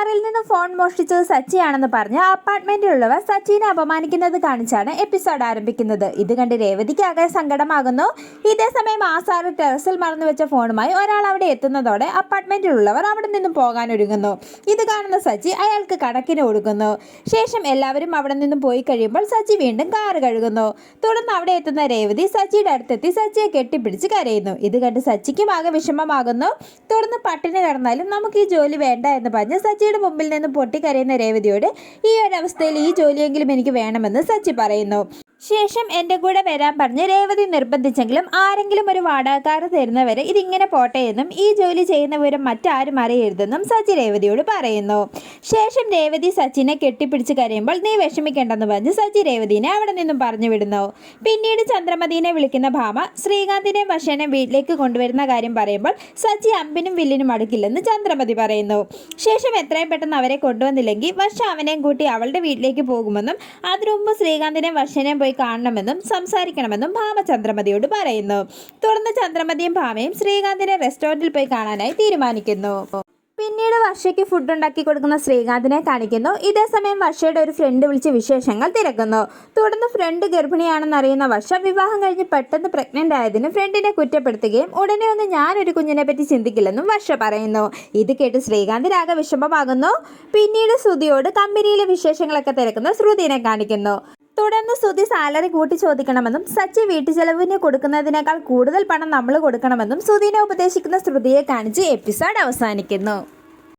കാറിൽ നിന്ന് ഫോൺ മോഷ്ടിച്ചത് സച്ചിയാണെന്ന് പറഞ്ഞ് അപ്പാർട്ട്മെന്റിലുള്ളവർ സച്ചിനെ അപമാനിക്കുന്നത് കാണിച്ചാണ് എപ്പിസോഡ് ആരംഭിക്കുന്നത്. ഇത് കണ്ട് രേവതിക്ക് ആകെ സങ്കടമാകുന്നു. ഇതേസമയം സമയം സാറ് ടെറസിൽ മറന്നു വെച്ച ഫോണുമായി ഒരാൾ അവിടെ എത്തുന്നതോടെ അപ്പാർട്ട്മെന്റിലുള്ളവർ അവിടെ നിന്നും പോകാൻ ഒരുങ്ങുന്നു ഇത് കാണുന്ന സച്ചി അയാൾക്ക് കണക്കിന് കൊടുക്കുന്നു ശേഷം എല്ലാവരും അവിടെ നിന്നും പോയി കഴിയുമ്പോൾ സച്ചി വീണ്ടും കാറ് കഴുകുന്നു. തുടർന്ന് അവിടെ എത്തുന്ന രേവതി സച്ചിയുടെ അടുത്തെത്തി സച്ചിയെ കെട്ടിപ്പിടിച്ച് കരയുന്നു. ഇത് കണ്ട് സച്ചിക്കും ആകെ വിഷമമാകുന്നു. തുടർന്ന് പട്ടിണി കിടന്നാലും നമുക്ക് ഈ ജോലി വേണ്ട എന്ന് പറഞ്ഞ് സച്ചിയുടെ മുമ്പിൽ നിന്ന് പൊട്ടിക്കരയുന്ന രേവതിയോട് ഈ ഒരു അവസ്ഥയിൽ ഈ ജോലിയെങ്കിലും എനിക്ക് വേണമെന്ന് സച്ചി പറയുന്നു. ശേഷം എന്റെ കൂടെ വരാൻ പറഞ്ഞ് രേവതി നിർബന്ധിച്ചെങ്കിലും ആരെങ്കിലും ഒരു വാടകക്കാർ തരുന്നവരെ ഇതിങ്ങനെ പോട്ടെ എന്നും ഈ ജോലി ചെയ്യുന്നവരും മറ്റാരും അറിയരുതെന്നും സച്ചി രേവതിയോട് പറയുന്നു. ശേഷം രേവതി സച്ചിനെ കെട്ടിപ്പിടിച്ച് കരയുമ്പോൾ നീ വിഷമിക്കേണ്ടെന്ന് പറഞ്ഞ് സച്ചി രേവതിനെ അവിടെ നിന്നും പറഞ്ഞു വിടുന്നു. പിന്നീട് ചന്ദ്രമതിനെ വിളിക്കുന്ന ഭാമ ശ്രീകാന്തിനെ വർഷനെ വീട്ടിലേക്ക് കൊണ്ടുവരുന്ന കാര്യം പറയുമ്പോൾ സച്ചി അമ്പിനും വില്ലിനും അടുക്കില്ലെന്ന് ചന്ദ്രമതി പറയുന്നു. ശേഷം എത്രയും പെട്ടെന്ന് അവരെ കൊണ്ടുവന്നില്ലെങ്കിൽ വർഷ അവനെയും കൂട്ടി അവളുടെ വീട്ടിലേക്ക് പോകുമെന്നും അതിനു മുമ്പ് ശ്രീകാന്തിനെയും വർഷനെയും പോയി കാണണമെന്നും സംസാരിക്കണമെന്നും ഭാമ ചന്ദ്രമതിയോട് പറയുന്നു. തുടർന്ന് ചന്ദ്രമതിയും ഭാമയും ശ്രീകാന്തിനെ റെസ്റ്റോറന്റിൽ പോയി കാണാനായി തീരുമാനിക്കുന്നു. പിന്നീട് വർഷയ്ക്ക് ഫുഡ് ഉണ്ടാക്കി കൊടുക്കുന്ന ശ്രീകാന്തിനെ കാണിക്കുന്നു. ഇതേസമയം വർഷയുടെ ഒരു ഫ്രണ്ട് വിളിച്ച് വിശേഷങ്ങൾ തിരക്കുന്നു. തുടർന്ന് ഫ്രണ്ട് ഗർഭിണിയാണെന്ന് അറിയുന്ന വർഷ വിവാഹം കഴിഞ്ഞ് പെട്ടെന്ന് പ്രഗ്നന്റ് ആയതിന് ഫ്രണ്ടിനെ കുറ്റപ്പെടുത്തുകയും ഉടനെ ഒന്ന് ഞാനൊരു കുഞ്ഞിനെ പറ്റി ചിന്തിക്കില്ലെന്നും വർഷ പറയുന്നു. ഇത് കേട്ട് ശ്രീകാന്തിനാകെ വിഷമമാകുന്നു പിന്നീട് ശ്രുതിയോട് കമ്പനിയിലെ വിശേഷങ്ങളൊക്കെ തിരക്കുന്ന ശ്രുതിനെ കാണിക്കുന്നു. തുടർന്ന് സ്തുതി സാലറി കൂട്ടി ചോദിക്കണമെന്നും സച്ചി വീട്ടു ചെലവിന് കൊടുക്കുന്നതിനേക്കാൾ കൂടുതൽ പണം നമ്മൾ കൊടുക്കണമെന്നും സുധീനെ ഉപദേശിക്കുന്ന ശ്രുതിയെ കാണിച്ച് എപ്പിസോഡ് അവസാനിക്കുന്നു.